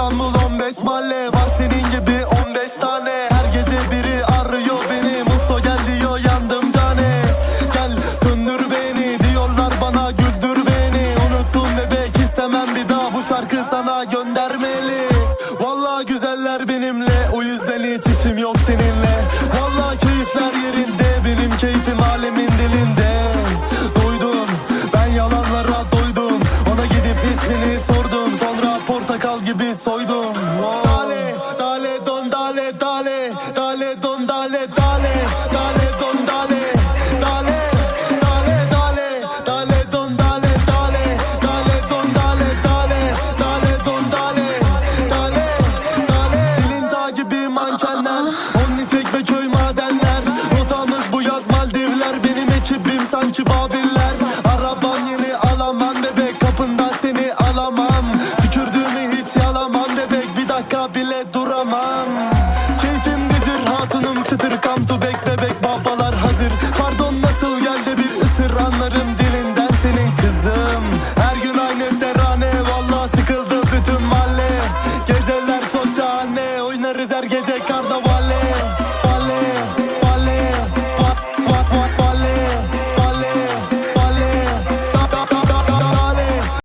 İstanbul 15 mahalle Var senin gibi 15 tane. Her gece biri arıyor beni. Musto gel diyor yandım cane. Gel söndür beni diyorlar bana güldür beni. Unuttum bebek istemem bir daha Bu şarkı sana göndermeli. Vallahi güzeller benimle O yüzden hiç işim yok seninle. Vallahi keyifler yerinde Benim keyfim alemin portakal gibi soydum Oh. Dale, dale, don, dale, dale Dale, don, dale, dale Dale, bile duramam. Keyfim gezir hatunum çıtır Come to back bebek babalar hazır. Pardon nasıl geldi bir ısır Anlarım dilinden senin kızım. Her gün aynı terane Valla sıkıldı bütün mahalle. Geceler çok şahane Oynarız her gece karnaval.